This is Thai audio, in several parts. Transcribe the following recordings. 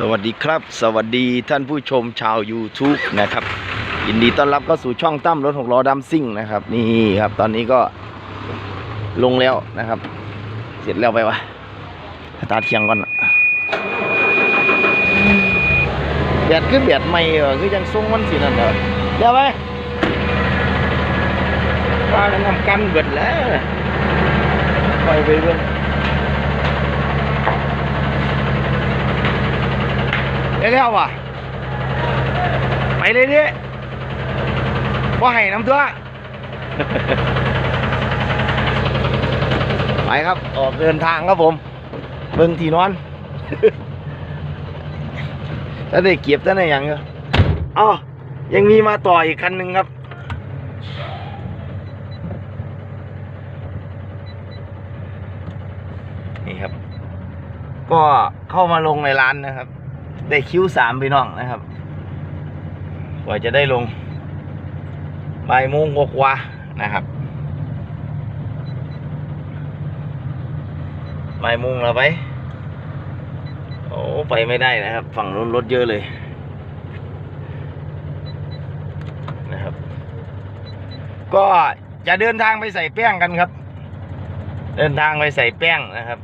สวัสดีครับ สวัสดีท่านผู้ชมชาว YouTube นะครับยินดีต้อนรับเข้าสู่ช่องตั้มรถหกล้อดัมซิ่งนะครับ นี่ครับ ตอนนี้ก็ลงแล้วนะครับ เสร็จแล้วไปวะสตาร์ทเคียงก่อนอะแบตคือแบตใหม่เหรอคือยังทรงมันสีนั่นเหรอเดี๋ยวไปว่ากันทำกันเบิดแล้วไปไปเบิ่ง เร็วๆว่ะ ไปเลยดิว่าให้น้ำตัวไปครับออกเดินทางครับผม เบิ่งที่นอนถ้าได้เก็บถ้าได้หยังก็อ๋อยังมีมาต่ออีกคันหนึ่งครับนี่ครับ ก็เข้ามาลงในร้านนะครับ ได้คิ้วสามพี่น้องนะครับกว่าจะได้ลงใบ่ายโมงกว่านะครับใบ่ายโมงแล้วไป โอ้ไปไม่ได้นะครับ ฝั่งนู้นรถเยอะเลยนะครับ ก็จะเดินทางไปใส่แป้งกันครับ เดินทางไปใส่แป้งนะครับ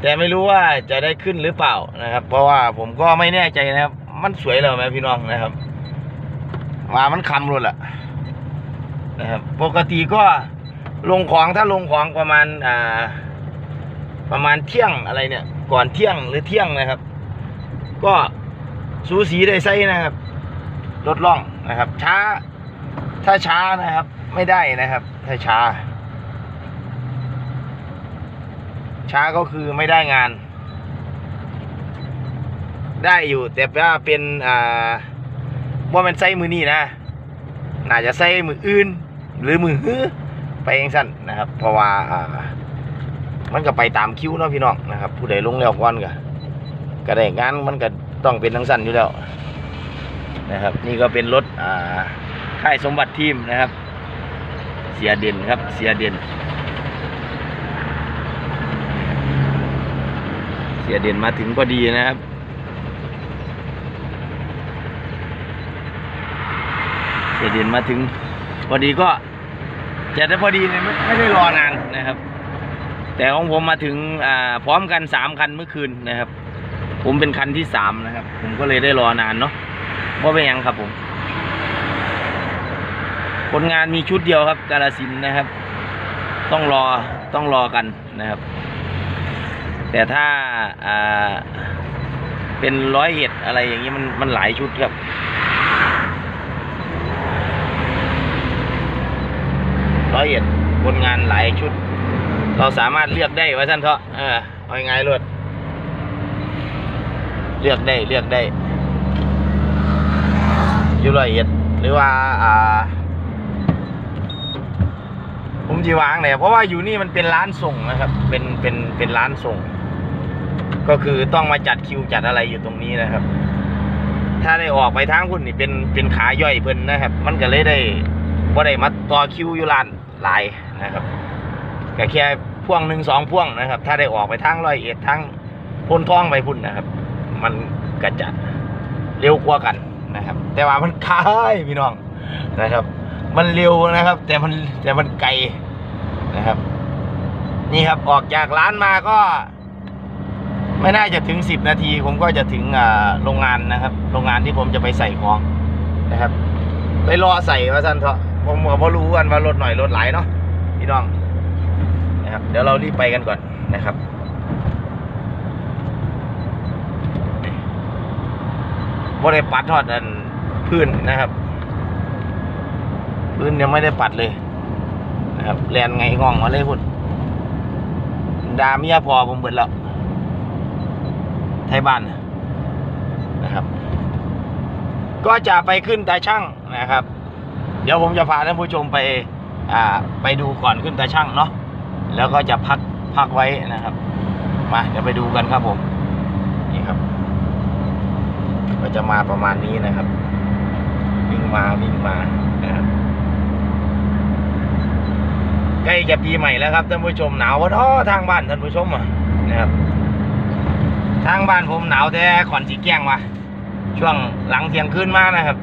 แต่ไม่รู้ว่าจะได้ขึ้นหรือเปล่านะครับ เพราะว่าผมก็ไม่แน่ใจนะครับ มันสวยเลยไหมพี่น้องนะครับว่ามันคำรุนละนะครับปกติก็ลงของถ้าลงของประมาณอ่าประมาณเที่ยงอะไรเนี่ย ก่อนเที่ยงหรือเที่ยงนะครับ ก็สูสีได้ไซนะครับลดล่องนะครับ ช้าถ้าช้านะครับ ไม่ได้นะครับ ถ้าช้า ช้าก็คือไม่ได้งาน ได้อยู่ แต่ว่าเป็นอ่าว่ามันใส่มือนี่นะน่าจะใส่มืออื่น หรือมือฮื้อไปเองสั้นนะครับ เพราะว่าอ่ามันก็ไปตามคิวเนาะพี่น้องนะครับ ผู้ใดลงแล้วก่อนก็ก็ได้งานมันก็ต้องเป็นทั้งสั้นอยู่แล้วนะครับ นี่ก็เป็นรถอ่าค่ายสมบัติทีมนะครับ เสียเด่นครับเสียเด่น สียเด่นมาถึงพอดีนะครับ เสียเด่นมาถึงพอดีก็จะได้พอดีเลยไม่ไม่ได้รอนานนะครับ แต่ของผมมาถึงอ่าพร้อมกันสามคันเมื่อคืนนะครับ ผมเป็นคันที่สามนะครับ ผมก็เลยได้รอนานเนาะว่าเป็นยังครับผมคนงานมีชุดเดียวครับกาลสินนะครับ ต้องรอต้องรอกันนะครับ แต่ถ้าอ่าเป็นร้อยเอ็ดอะไรอย่างนี้มันมันหลายชุดครับร้อยเอ็ดคนงานหลายชุด เราสามารถเลือกได้ว่าท่านเถอะเออเอาง่ายๆรวดเลือกได้เลือกได้อยู่ร้อยเอ็ดหรือว่าอ่า ผมจีวางเนี่ยเพราะว่าอยู่นี่มันเป็นร้านส่งนะครับ เป็นเป็นเป็นร้านส่ง ก็คือต้องมาจัดคิวจัดอะไรอยู่ตรงนี้นะครับ ถ้าได้ออกไปทางคุณนี่เป็นเป็นขาย่อยเพิ่นนะครับ มันก็เลยได้บ่ได้มาต่อคิวอยู่ร้านหลายนะครับก็แค่พ่วงหนึ่งสองพ่วงนะครับ ถ้าได้ออกไปทางร้อยเอ็ดทางพ้นท้องไปพุ่นนะครับ มันก็จะเร็วกว่ากันนะครับ แต่ว่ามันคล้ายพี่น้องนะครับ มันเร็วนะครับ แต่มันแต่มันไกลนะครับ นี่ครับออกจากร้านมาก็ ไม่น่าจะถึงสิบนาที ผมก็จะถึงโรงงานนะครับ โรงงานที่ผมจะไปใส่ของนะครับ ไปรอใส่ว่าท่านเถอะผมก็บ่รู้กันว่ารถหน่อยรถหลายเนาะพี่น้องนะครับ เดี๋ยวเรารีบไปกันก่อนนะครับนี่บ่ได้ปัดทอดอันพื้นนะครับ พื้นยังไม่ได้ปัดเลยนะครับแลนไงง่องมาเลยพุ่นดาเมียพอผมเบิดแล้ว ไทยบ้านนะครับ ก็จะไปขึ้นตาช่างนะครับ เดี๋ยวผมจะพาท่านผู้ชมไปอ่าไปดูก่อนขึ้นตาช่างเนาะแล้วก็จะพักพักไว้นะครับ มาเดี๋ยวไปดูกันครับผมนี่ครับ ก็จะมาประมาณนี้นะครับ วิ่งมาวิ่งมานะครับใกล้จะปีใหม่แล้วครับท่านผู้ชมหนาววะท้อทางบ้านท่านผู้ชมอะนะครับ ทางบ้านผมหนาวแต่ก่อนสีแกล้งวะช่วงหลังเที่ยงคืนมากนะครับ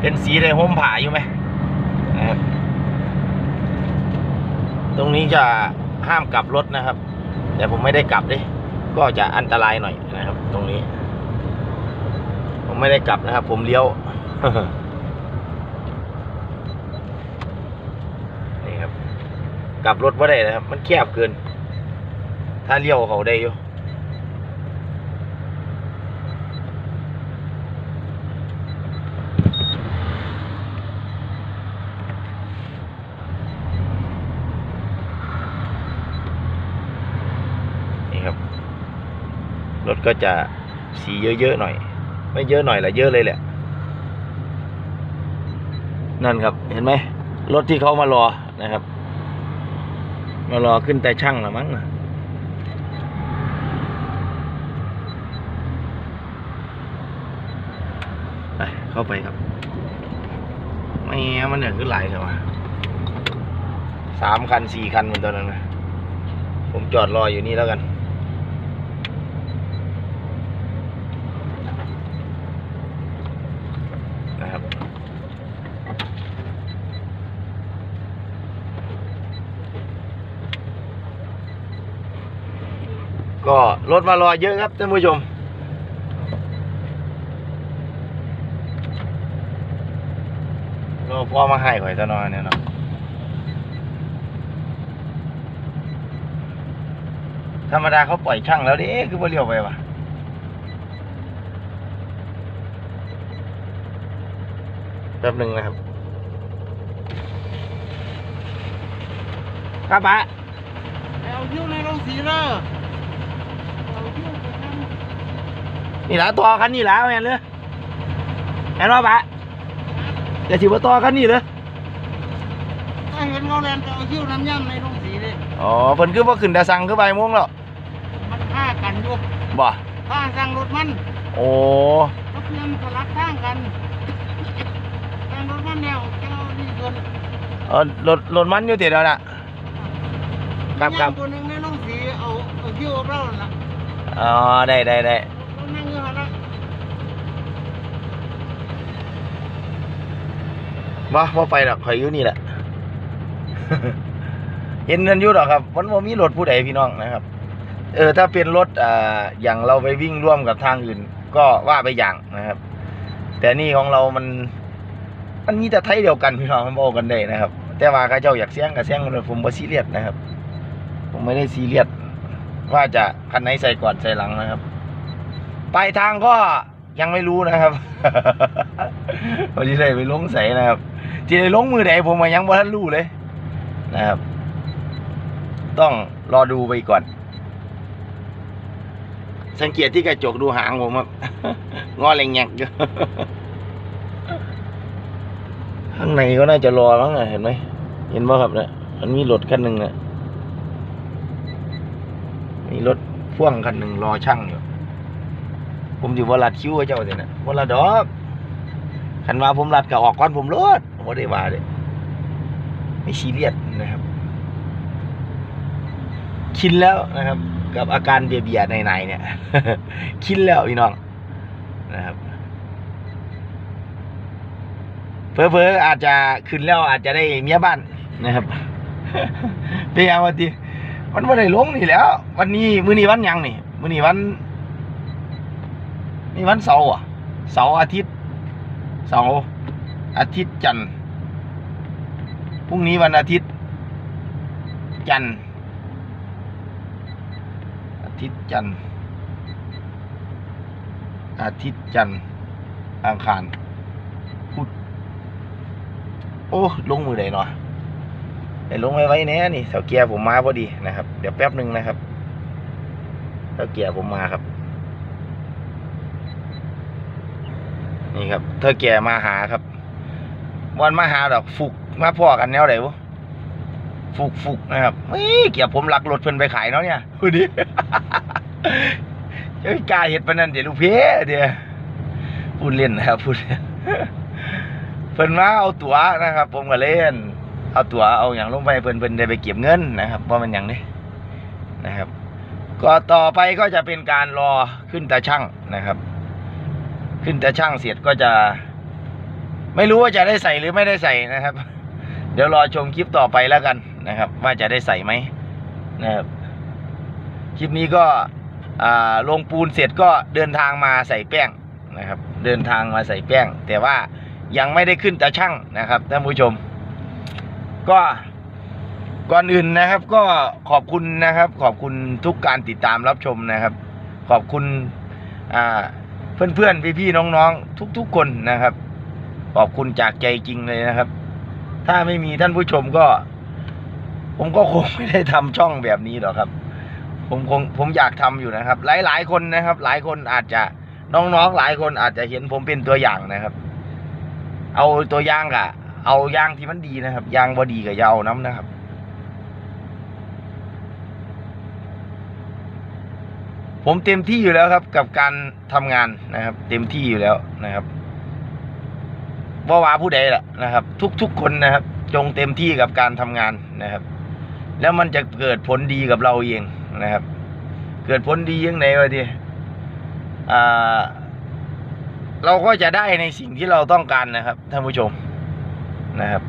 เป็นสีเลยห่มผ้าอยู่ไหมนะครับตรงนี้จะห้ามกลับรถนะครับ แต่ผมไม่ได้กลับดิก็จะอันตรายหน่อยนะครับ ตรงนี้ ผมไม่ได้กลับนะครับ ผมเลี้ยวนี่ครับ กลับรถไม่ได้นะครับ มันแคบเกิน ถ้าเลี้ยวเขาได้อยู่ นี่ครับ รถ ก็จะสีเยอะๆหน่อย ไม่เยอะหน่อยละเยอะเลยแหละ นั่นครับเห็นไหมรถที่เขามารอนะครับ มารอขึ้นแต่ช่างละมั้งนะไปเข้าไปครับไม่งั้นมันเนี่ยขึ้นหลายใช่ไหมสามคันสี่คันเหมือนตอนนั้นนะผมจอดรออยู่นี่แล้วกัน นะครับ ก็รถมารอเยอะครับท่านผู้ชม รอพ่อมาให้ข่อยตะนอนเนี่ยเนาะธรรมดาเขาปล่อยช่างแล้วด้คือบ่เลี้ยวไปวะแป๊บหนึ่งนะครับครับปะเอาคิ้วในโรงสีเลยคิ้วไปท นี่ละตัวคันนี้ละแม่นเลยแม่นว่าปะจะสิบ่ตัวคันนี้เลยำถ้าเห็นเขาแลนก็เอาคิ้วน้ำย่ำในโรงสีเลยอ๋อเพิ่นคือบ่ขึ้นแต่สั่งคือบ่ายโมงแล้วมันฆ่ากันอยู่บ่ข้างสั่งรถมันโอ้เขาเพื่อนสลัดข้างกันสั่งรถมันแนวเจ้าดีเกินเออรถรถมันอยู่ติดแล้วน่ะครับครับย่ำตัวหนึ่งในโรงสีเอาเอาคิ้วเอาเราละอ๋อได้ได้ได้ รถนั่งอยู่หันละ บ่บ่ไปดอกข่อยอยู่นี่แหละ เห็นเงินอยู่ดอกครับ มันบ่มีรถผู้ใดพี่น้องนะครับ เออ ถ้าเป็นรถอ่าอย่างเราไปวิ่งร่วมกับทางอื่น ก็ว่าไปอย่างนะครับ แต่นี่ของเรามัน มันมีแต่ไทยเดียวกันพี่น้องมันบอกกันได้นะครับ แต่ว่าเขาเจ้าอยากเสียงกับเสียงมันผมบ่ซีเรียสนะครับ ผมไม่ได้ซีเรียสว่าจะคันไหนใส่ก่อนใส่หลังนะครับปลายทางก็ยังไม่รู้นะครับวันนี้เลยไปลงใส่นะครับ ที่ได้ลงมือใดผมก็ยังบ่ทันรู้เลย นะครับ ต้องรอดูไปก่อน สังเกตที่กระจกดูหางผมครับงอแรงแงกอยู่ข้างในก็น่าจะรอมั้งอะเห็นไหมเห็นป่ะครับเนี่ยมันมีรถคันหนึ่งนะมีรถพ่วงคันหนึ่งรอช่างอยู่ ผมอยู่บรัดคิ้วเจ้าเลยนะบรัดดอกคันว่าผมรัดก็ออกก่อนผมรถ โอ้ได้ว่าเลยไม่ซีเรียสนะครับ คินแล้วนะครับ กับอาการเบียดๆในๆเนี่ย คินแล้วพี่น้องนะครับเพอเพออาจจะขึ้นแล้วอาจจะได้เมียบ้านนะครับเป็นยังวันทีมันไม่ได้ลงนี่แล้ว วันนี้มื้อนี้วันยังนี่มื้อนี้วันนี่วันเสาร์อะเสาร์อาทิตย์เสาร์อาทิตย์จันทร์ พรุ่งนี้วันอาทิตย์ จันทร์อาทิตย์จันทร์อาทิตย์จันทร์อังคารพุธโอ้ลงมือใดเนาะได้ลงไว้ไว้แน่นี่เสาเกียร์ผมมาพอดีนะครับ เดี๋ยวแป๊บหนึ่งนะครับเสาเกียร์ผมมาครับ นี่ครับ เธอแก่มาหาครับวันมาหาดอกฟุก มาพ่อกันแนวไหนวะฟุกฟุกนะครับเฮ้ยเกียร์ผมหลักรถเพิ่นไปขายเนาะเนี่ยพูดิเจ้ากาเห็ดปนนันเดี๋ยวลูกเพี้ยเดี๋ยวพูดเล่นนะครับพูดเพิ่นมาเอาตั๋วนะครับ ผมก็เล่น เอาตั๋วเอาอย่างลงไปเพิ่นเพิ่นได้ไปเก็บเงินนะครับว่ามันอย่างนี้นะครับ ก็ต่อไปก็จะเป็นการรอขึ้นตาช่างนะครับ ขึ้นตาช่างเสร็จก็จะ ไม่รู้ว่าจะได้ใส่หรือไม่ได้ใส่นะครับ ดี๋ยวรอชมคลิปต่อไปแล้วกันนะครับ ว่าจะได้ใส่ไหมนะครับคลิปนี้ก็อ่าลงปูนเสร็จก็เดินทางมาใส่แป้งนะครับ เดินทางมาใส่แป้ง แต่ว่ายังไม่ได้ขึ้นตาช่างนะครับท่านผู้ชม ก็ก่อนอื่นนะครับ ก็ขอบคุณนะครับ ขอบคุณทุกการติดตามรับชมนะครับ ขอบคุณอ่าเพื่อนๆพี่ๆน้องๆ ทุกๆคนนะครับ ขอบคุณจากใจจริงเลยนะครับ ถ้าไม่มีท่านผู้ชมก็ ผมก็คงไม่ได้ทำช่องแบบนี้หรอกครับ ผมคงผมอยากทำอยู่นะครับ หลายหลายคนนะครับ หลายคนอาจจะน้องๆหลายคนอาจจะเห็นผมเป็นตัวอย่างนะครับ เอาตัวอย่างกะเอาย่างที่มันดีนะครับอยางบอดีกับยาเอาน้ำนะครับผมเต็มที่อยู่แล้วครับ กับการทำงานนะครับ เต็มที่อยู่แล้วนะครับ ว่าว่าผู้ใดล่ะนะครับ ทุกๆคนนะครับ จงเต็มที่กับการทำงานนะครับ แล้วมันจะเกิดผลดีกับเราเองนะครับ เกิดผลดียังไงวะทีอ่าเราก็จะได้ในสิ่งที่เราต้องการนะครับท่านผู้ชมนะครับ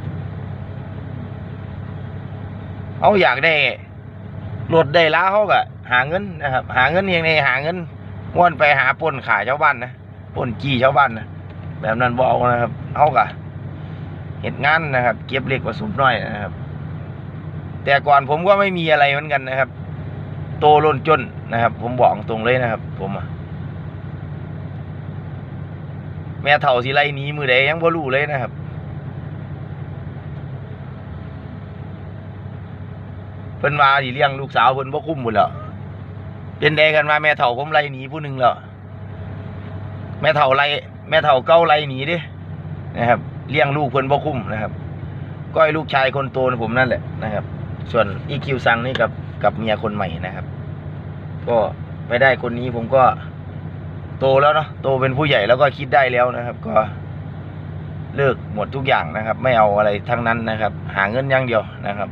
เขาอยากได้รถได้ล้าเขาก็หาเงินนะครับ หาเงินเองในหาเงินม้วนไปหาปล้นขายชาวบ้านนะปล้นจี้ชาวบ้านนะ แบบนั้นบเอกนะครับเขาก็เหตุงานนะครับ เก็บเล็กผสมน้อยนะครับ แต่ก่อนผมก็ไม่มีอะไรเหมือนกันนะครับ โตล้นจนนะครับ ผมบอกตรงเลยนะครับ ผมอะแม่เถ่าสิไรนี้มือใดยังบ่รู้เลยนะครับเพิ่นว่าสิเลี้ยงลูกสาวเพิ่นบ่คุ้มหมดแล้วเป็นใดกันว่าแม่เฒ่าผมไล่หนีผู้หนึ่งแล้ว แม่เฒ่าไล่แม่เฒ่าเก้าไล่หนีดินะครับเลี้ยงลูกเพิ่นบ่คุ้มนะครับ ก้อยลูกชายคนโตของผมนั่นแหละนะครับ ส่วนอีคิวซังนี่กับกับเมียคนใหม่นะครับ ก็ไปได้คนนี้ผมก็โตแล้วเนาะโตเป็นผู้ใหญ่แล้วก็คิดได้แล้วนะครับ ก็เลิกหมดทุกอย่างนะครับ ไม่เอาอะไรทั้งนั้นนะครับ หาเงินอย่างเดียวนะครับ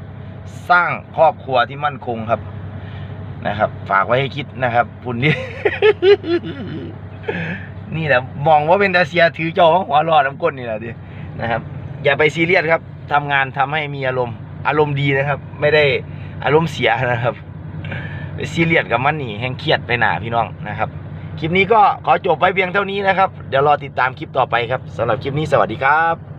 สร้างครอบครัวที่มั่นคงครับนะครับ ฝากไว้ให้คิดนะครับคุณนี่ นี่แหละมองว่าเป็นตาเซียถือเจ้าของหัวรอดน้ำก้นนี่แหละดินะครับ อย่าไปซีเรียสครับทำงานทำให้มีอารมณ์ อารมณ์ดีนะครับ ไม่ได้อารมณ์เสียนะครับไปซีเรียสกับมันนี่แห้งเครียดไปหนาพี่น้องนะครับคลิปนี้ก็ขอจบไว้เพียงเท่านี้นะครับ เดี๋ยวรอติดตามคลิปต่อไปครับสำหรับคลิปนี้สวัสดีครับ